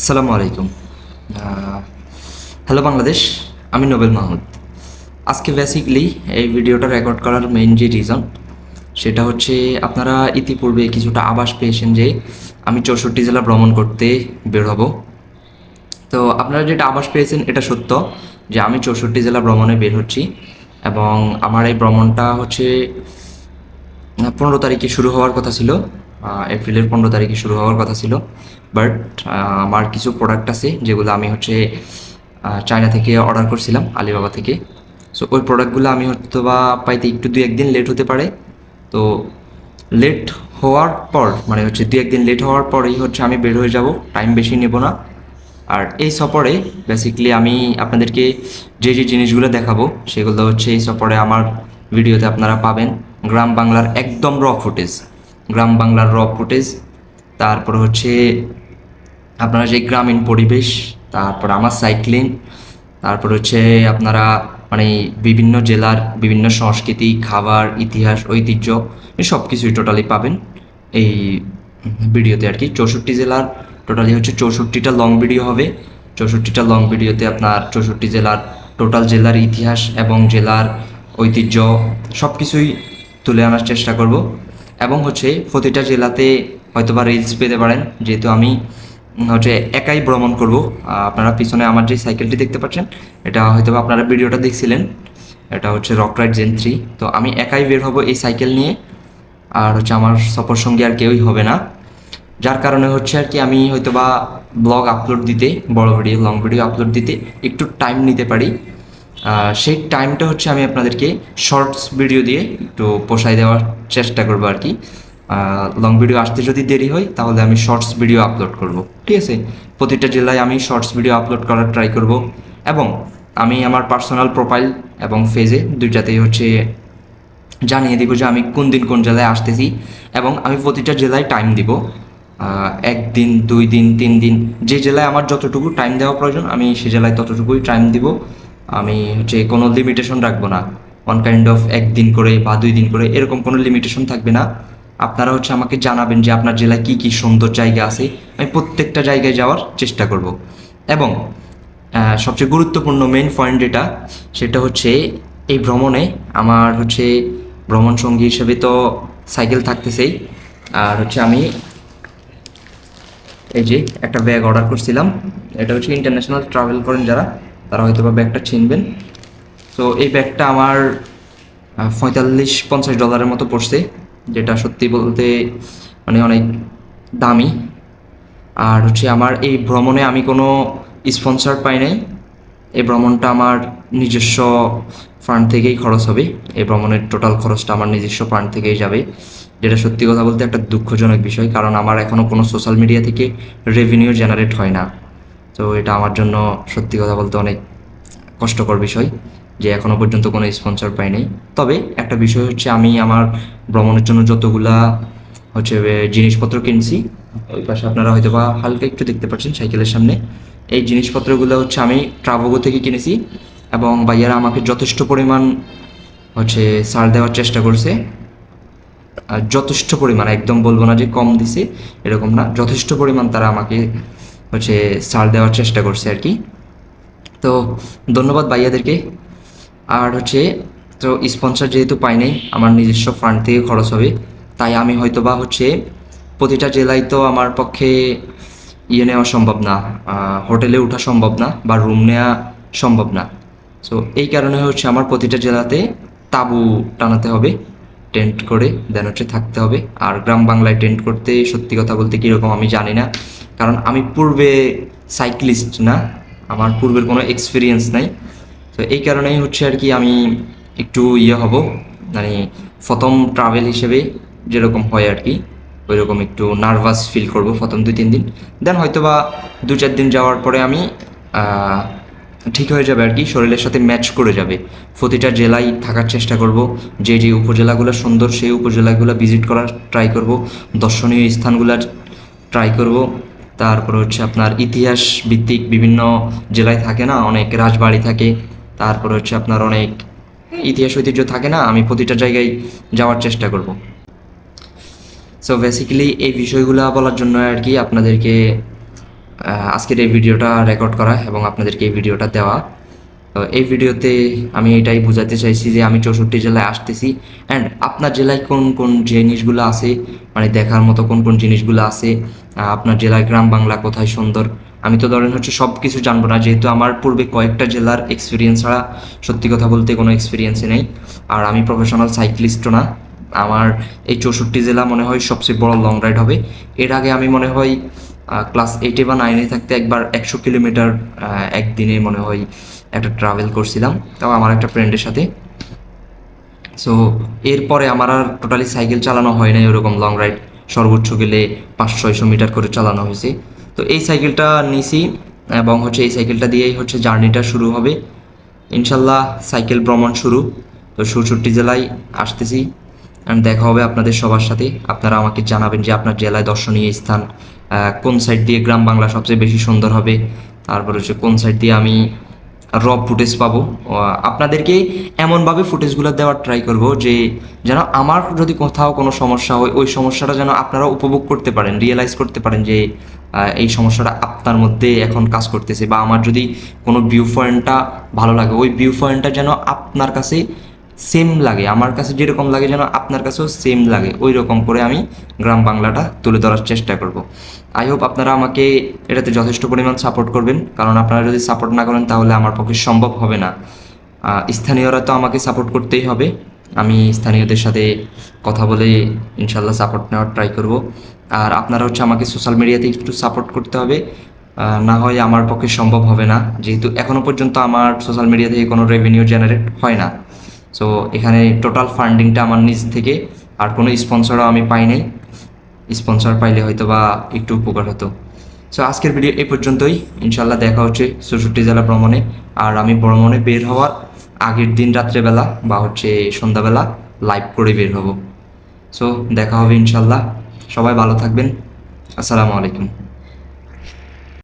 আসসালামু আলাইকুম। হ্যালো বাংলাদেশ, আমি নোবেল মাহমুদ আজকে বেসিকলি এই ভিডিওটা রেকর্ড করার মেইন যে রিজন সেটা হচ্ছে আপনারা ইতিপূর্বে কিছুটা আভাস পেয়েছেন যে আমি চৌষট্টি জেলা ভ্রমণ করতে বের হব। তো আপনারা যেটা আভাস পেয়েছেন, এটা সত্য যে আমি চৌষট্টি জেলা ভ্রমণে বের হচ্ছি এবং আমার এই ভ্রমণটা হচ্ছে পনেরো তারিখে শুরু হওয়ার কথা ছিল। এপ্রিলের পনেরো তারিখে শুরু হওয়ার কথা ছিল। বাট আমার কিছু প্রোডাক্ট আছে যেগুলো আমি হচ্ছে চায়না থেকে অর্ডার করছিলাম আলিবাবা থেকে। সো ওই প্রোডাক্টগুলো আমি হয়তো বা পাইতে একটু দু একদিন লেট হতে পারে। তো লেট হওয়ার পর মানে হচ্ছে দু একদিন লেট হওয়ার পরেই হচ্ছে আমি বের হয়ে যাব টাইম বেশি নেব না। আর এই সফরে বেসিক্যালি আমি আপনাদেরকে যে যে জিনিসগুলো দেখাবো, সেগুলো হচ্ছে এই সফরে আমার ভিডিওতে আপনারা পাবেন। গ্রাম বাংলার একদম র ফুটেজ গ্রাম বাংলার র ফুটেজ তারপর হচ্ছে আপনারা যে গ্রামীণ পরিবেশ, তারপর আমার সাইক্লিং তারপর হচ্ছে আপনারা মানে বিভিন্ন জেলার বিভিন্ন সংস্কৃতি, খাবার, ইতিহাস, ঐতিহ্য সব কিছুই টোটালি পাবেন। এই ভিডিওতে আর কি চৌষট্টি জেলার টোটালি হচ্ছে চৌষট্টিটা লং ভিডিও হবে। চৌষট্টিটা লং ভিডিওতে আপনার চৌষট্টি জেলার টোটাল জেলার ইতিহাস এবং জেলার ঐতিহ্য সব কিছুই তুলে আনার চেষ্টা করব। এবং হচ্ছে প্রতিটা জেলাতে হয়তোবা রিলস পেতে পারেন। যেহেতু আমি হচ্ছে একাই ভ্রমণ করব আপনারা পিছনে আমার যে সাইকেলটি দেখতে পাচ্ছেন, এটা হয়তো বা আপনারা ভিডিওটা দেখছিলেন। এটা হচ্ছে রক রাইড জেন থ্রি তো আমি একাই বের হব এই সাইকেল নিয়ে, আর হচ্ছে আমার সফর সঙ্গী আর কেউই হবে না। যার কারণে হচ্ছে আর কি আমি হয়তো বা ব্লগ আপলোড দিতে, বড় ভিডিও লং ভিডিও আপলোড দিতে একটু টাইম নিতে পারি। সেই টাইমটা হচ্ছে আমি আপনাদেরকে শর্টস ভিডিও দিয়ে একটু পোষায় দেওয়ার চেষ্টা করব আর কি। লং ভিডিও আসতে যদি দেরি হয়, তাহলে আমি শর্টস ভিডিও আপলোড করব। ঠিক আছে? প্রতিটা জেলায় আমি শর্টস ভিডিও আপলোড করার ট্রাই করব এবং আমি আমার পার্সোনাল প্রোফাইল এবং ফেজে দুইটাতেই হচ্ছে জানিয়ে দিব যে আমি কোন দিন কোন জেলায় আসতেছি এবং আমি প্রতিটা জেলায় টাইম দিব। একদিন, দুই দিন, তিন দিন, যে জেলায় আমার যতটুকু টাইম দেওয়া প্রয়োজন, আমি সে জেলায় ততটুকুই টাইম দিব। আমি হচ্ছে কোনো লিমিটেশন রাখব না। ওয়ান কাইন্ড অফ একদিন করে বা দুই দিন করে এরকম কোনো লিমিটেশন থাকবে না। আপনারা হচ্ছে আমাকে জানাবেন যে আপনার জেলায় কী কী সুন্দর জায়গা আছে। আমি প্রত্যেকটা জায়গায় যাওয়ার চেষ্টা করব। এবং সবচেয়ে গুরুত্বপূর্ণ মেইন পয়েন্ট যেটা, সেটা হচ্ছে এই ভ্রমণে আমার হচ্ছে ভ্রমণ সঙ্গী হিসেবে তো সাইকেল থাকতেছেই। আর হচ্ছে আমি এই যে একটা ব্যাগ অর্ডার করছিলাম। এটা হচ্ছে ইন্টারন্যাশনাল ট্রাভেল করেন যারা। তারা হয়তো বা ব্যাগটা চিনবেন। তো এই ব্যাগটা আমার পঁয়তাল্লিশ, পঞ্চাশ ডলারের মতো পড়ছে, যেটা সত্যি বলতে মানে অনেক দামি। আর হচ্ছে আমার এই ভ্রমণে আমি কোনো স্পন্সর পাই নাই। এই ভ্রমণটা আমার নিজস্ব ফান্ড থেকেই খরচ হবে। এই ভ্রমণের টোটাল খরচটা আমার নিজস্ব ফান্ড থেকেই যাবে। যেটা সত্যি কথা বলতে একটা দুঃখজনক বিষয়, কারণ আমার এখনও কোনো সোশ্যাল মিডিয়া থেকে রেভিনিউ জেনারেট হয় না। তো এটা আমার জন্য সত্যি কথা বলতে অনেক কষ্টকর বিষয় যে এখনও পর্যন্ত কোনো স্পন্সর পাই নাই তবে একটা বিষয় হচ্ছে আমি আমার ভ্রমণের জন্য যতগুলা হচ্ছে জিনিসপত্র কিনছি, ওই পাশে আপনারা হয়তো বা হালকা একটু দেখতে পাচ্ছেন সাইকেলের সামনে। এই জিনিসপত্রগুলো হচ্ছে আমি ট্রাভোগো থেকে কিনেছি এবং ভাইয়ারা আমাকে যথেষ্ট পরিমাণ হচ্ছে ছাড় দেওয়ার চেষ্টা করছে। যথেষ্ট পরিমাণ, একদম বলব না যে কম দিছে, এরকম না, যথেষ্ট পরিমাণ তারা আমাকে হচ্ছে ছাড় দেওয়ার চেষ্টা করছে আর কি। তো ধন্যবাদ ভাইয়াদেরকে। আর হচ্ছে, তো স্পন্সর যেহেতু পাই নাই, আমার নিজস্ব ফান্ড থেকে খরচ হবে। তাই আমি হয়তো বা হচ্ছে প্রতিটা জেলায় তো আমার পক্ষে ইয়ে নেওয়া সম্ভব না হোটেলে ওঠা সম্ভব না বা রুম নেওয়া সম্ভব না। সো এই কারণে হচ্ছে আমার প্রতিটা জেলাতে তাঁবু টানাতে হবে। টেন্ট করে দেন হচ্ছে থাকতে হবে। আর গ্রাম বাংলায় টেন্ট করতে সত্যি কথা বলতে কীরকম আমি জানি না। কারণ আমি পূর্বে সাইক্লিস্ট না, আমার পূর্বের কোনো এক্সপিরিয়েন্স নাই। তো এই কারণেই হচ্ছে আর কি আমি একটু ইয়ে হব মানে প্রথম ট্রাভেল হিসেবে যেরকম হয় আর কি ওই রকম একটু নার্ভাস ফিল করব প্রথম দুই, তিন দিন। দেন হয়তো বা দু, চার দিন যাওয়ার পরে আমি ঠিক হয়ে যাবে আর কি, শরীরের সাথে ম্যাচ করে যাবে। প্রতিটা জেলায় থাকার চেষ্টা করব, যে যে উপজেলাগুলো সুন্দর সেই উপজেলাগুলো ভিজিট করার ট্রাই করব, দর্শনীয় স্থানগুলো ট্রাই করব। তারপর হচ্ছে আপনার ইতিহাস ভিত্তিক বিভিন্ন জেলায় থাকে না, অনেক রাজবাড়ি থাকে। তারপর হচ্ছে আপনার অনেক ইতিহাস ঐতিহ্য থাকে না, আমি প্রতিটা জায়গায় যাওয়ার চেষ্টা করব। সো বেসিক্যালি এই বিষয়গুলো বলার জন্য আর কি আপনাদেরকে আজকের এই ভিডিওটা রেকর্ড করা এবং আপনাদেরকে এই ভিডিওটা দেওয়া। তো এই ভিডিওতে আমি এটাই বোঝাতে চাইছি যে আমি চৌষট্টি জেলায় আসতেছি। অ্যান্ড আপনার জেলায় কোন কোন জিনিসগুলো আছে মানে দেখার মতো কোন কোন জিনিসগুলো আছে আপনার জেলায় গ্রাম বাংলা কোথায় সুন্দর, আমি তো ধরেন হচ্ছে সব কিছু জানব না, যেহেতু আমার পূর্বে কয়েকটা জেলার এক্সপিরিয়েন্স ছাড়া সত্যি কথা বলতে কোনো এক্সপিরিয়েন্সই নেই। আর আমি প্রফেশনাল সাইক্লিস্টও না। আমার এই চৌষট্টি জেলা মনে হয় সবচেয়ে বড় লং রাইড হবে। এর আগে আমি মনে হয় ক্লাস এইটে বা নাইনে থাকতে একবার একশো কিলোমিটার একদিনে মনে হয় একটা ট্রাভেল করছিলাম। তাও আমার একটা ফ্রেন্ডের সাথে। সো এরপরে আমার আর টোটালি সাইকেল চালানো হয় নাই ওরকম লং রাইড সর্বোচ্চ গেলে পাঁচশো, ছয়শো মিটার করে চালানো হয়েছে। তো এই সাইকেলটা নিছি এবং হচ্ছে এই সাইকেলটা দিয়েই হচ্ছে জার্নিটা শুরু হবে। ইনশাল্লাহ সাইকেল ভ্রমণ শুরু। তো চৌষট্টি জেলায় আসতেছি। অ্যান্ড দেখা হবে আপনাদের সবার সাথে। আপনারা আমাকে জানাবেন যে আপনার জেলায় দর্শনীয় স্থান কোন সাইড দিয়ে গ্রাম বাংলা সবচেয়ে বেশি সুন্দর হবে। তারপর হচ্ছে কোন সাইড দিয়ে আমি র ফুটেজ পাবো। আপনাদেরকে এমনভাবে ফুটেজগুলো দেওয়ার ট্রাই করব যে, যেন আমার যদি কোথাও কোনো সমস্যা হয়, ওই সমস্যাটা যেন আপনারা উপভোগ করতে পারেন রিয়েলাইজ করতে পারেন যে এই সমস্যাটা আপনার মধ্যে এখন কাজ করতেছে। বা আমার যদি কোনো ভিউ পয়েন্টটা ভালো লাগে, ওই ভিউ পয়েন্টটা যেন আপনার কাছে সেম লাগে। আমার কাছে যেরকম লাগে যেন আপনার কাছেও সেম লাগে। ওই রকম করে আমি গ্রাম বাংলাটা তুলে ধরার চেষ্টা করব। আই হোপ আপনারা আমাকে এটাতে যথেষ্ট পরিমাণ সাপোর্ট করবেন। কারণ আপনারা যদি সাপোর্ট না করেন তাহলে আমার পক্ষে সম্ভব হবে না। স্থানীয়রা তো আমাকে সাপোর্ট করতেই হবে। আমি স্থানীয়দের সাথে কথা বলে ইনশাল্লাহ সাপোর্ট নেওয়ার ট্রাই করব। আর আপনারা হচ্ছে আমাকে সোশ্যাল মিডিয়াতে একটু সাপোর্ট করতে হবে। না হয় আমার পক্ষে সম্ভব হবে না। যেহেতু এখনও পর্যন্ত আমার সোশ্যাল মিডিয়া থেকে কোনো রেভিনিউ জেনারেট হয় না। সো এখানে টোটাল ফান্ডিংটা আমার নিজ থেকে, আর কোনো স্পন্সরও আমি পাই নাই। স্পন্সর পাইলে হয়তো বা একটু উপকার হতো। সো আজকের ভিডিও এই পর্যন্তই। ইনশাল্লাহ দেখা হচ্ছে চৌষট্টি জেলা ভ্রমণে। আর আমি ভ্রমণে বের হওয়ার আগের দিন রাত্রেবেলা বা হচ্ছে সন্ধ্যাবেলা লাইভ করে বের হব। সো দেখা হবে ইনশাল্লাহ সবাই ভালো থাকবেন। আসসালামু আলাইকুম।